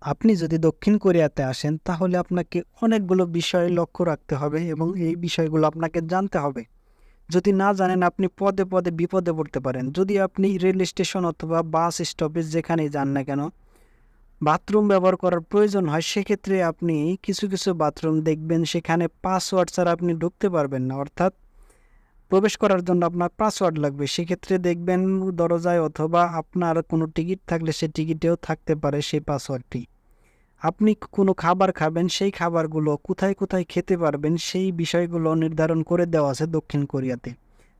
আপনি যদি দক্ষিণ কোরিয়াতে আসেন, তাহলে আপনাকে অনেকগুলো বিষয় লক্ষ্য রাখতে হবে এবং এই বিষয়গুলো আপনাকে জানতে হবে। যদি না জানেন, আপনি পদে পদে বিপদে পড়তে পারেন। যদি আপনি রেল স্টেশন অথবা বাস স্টপেজ যেখানেই যান না কেন, বাথরুম ব্যবহার করার প্রয়োজন হয়, সেক্ষেত্রে আপনি কিছু কিছু বাথরুম দেখবেন, সেখানে পাসওয়ার্ড ছাড়া আপনি ঢুকতে পারবেন না। অর্থাৎ প্রবেশ করার জন্য আপনার পাসওয়ার্ড লাগবে। সেক্ষেত্রে দেখবেন দরজায় অথবা আপনার কোনো টিকিট থাকলে সে টিকিটেও থাকতে পারে সেই পাসওয়ার্ডটি আপনি কোনো খাবার খাবেন, সেই খাবারগুলো কোথায় কোথায় খেতে পারবেন সেই বিষয়গুলো নির্ধারণ করে দেওয়া আছে দক্ষিণ কোরিয়াতে।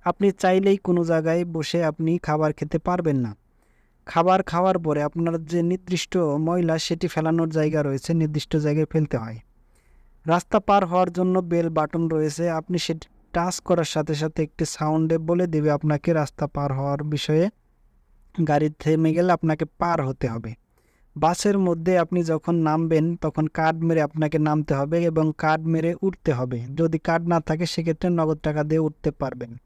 আপনি চাইলেই কোনো জায়গায় বসে আপনি খাবার খেতে পারবেন না। খাবার খাওয়ার পরে আপনার যে নির্দিষ্ট ময়লা সেটি ফেলানোর জায়গা রয়েছে, নির্দিষ্ট জায়গায় ফেলতে হয়। রাস্তা পার হওয়ার জন্য বেল বাটন রয়েছে, আপনি সেটি টাচ করার সাথে সাথে একটি সাউন্ডে বলে দেবে আপনাকে রাস্তা পার হওয়ার বিষয়ে। গাড়ি থেমে গেলে আপনাকে পার হতে হবে। বাসের মধ্যে আপনি যখন নামবেন, তখন কার্ড মেরে আপনাকে নামতে হবে এবং কার্ড মেরে উঠতে হবে। যদি কার্ড না থাকে, সেক্ষেত্রে নগদ টাকা দিয়ে উঠতে পারবেন।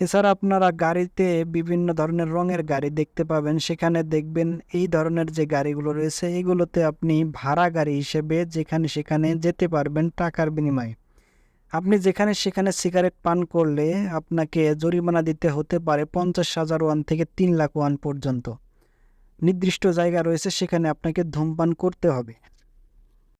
এছাড়া আপনারা গাড়িতে বিভিন্ন ধরনের রঙের গাড়ি দেখতে পাবেন। সেখানে দেখবেন এই ধরনের যে গাড়িগুলো রয়েছে, এগুলোতে আপনি ভাড়া গাড়ি হিসেবে যেখানে সেখানে যেতে পারবেন টাকার বিনিময়ে। আপনি যেখানে সেখানে সিগারেট পান করলে আপনাকে জরিমানা দিতে হতে পারে পঞ্চাশ হাজার ওয়ান থেকে তিন লাখ ওয়ান পর্যন্ত। নির্দিষ্ট জায়গা রয়েছে, সেখানে আপনাকে ধূমপান করতে হবে।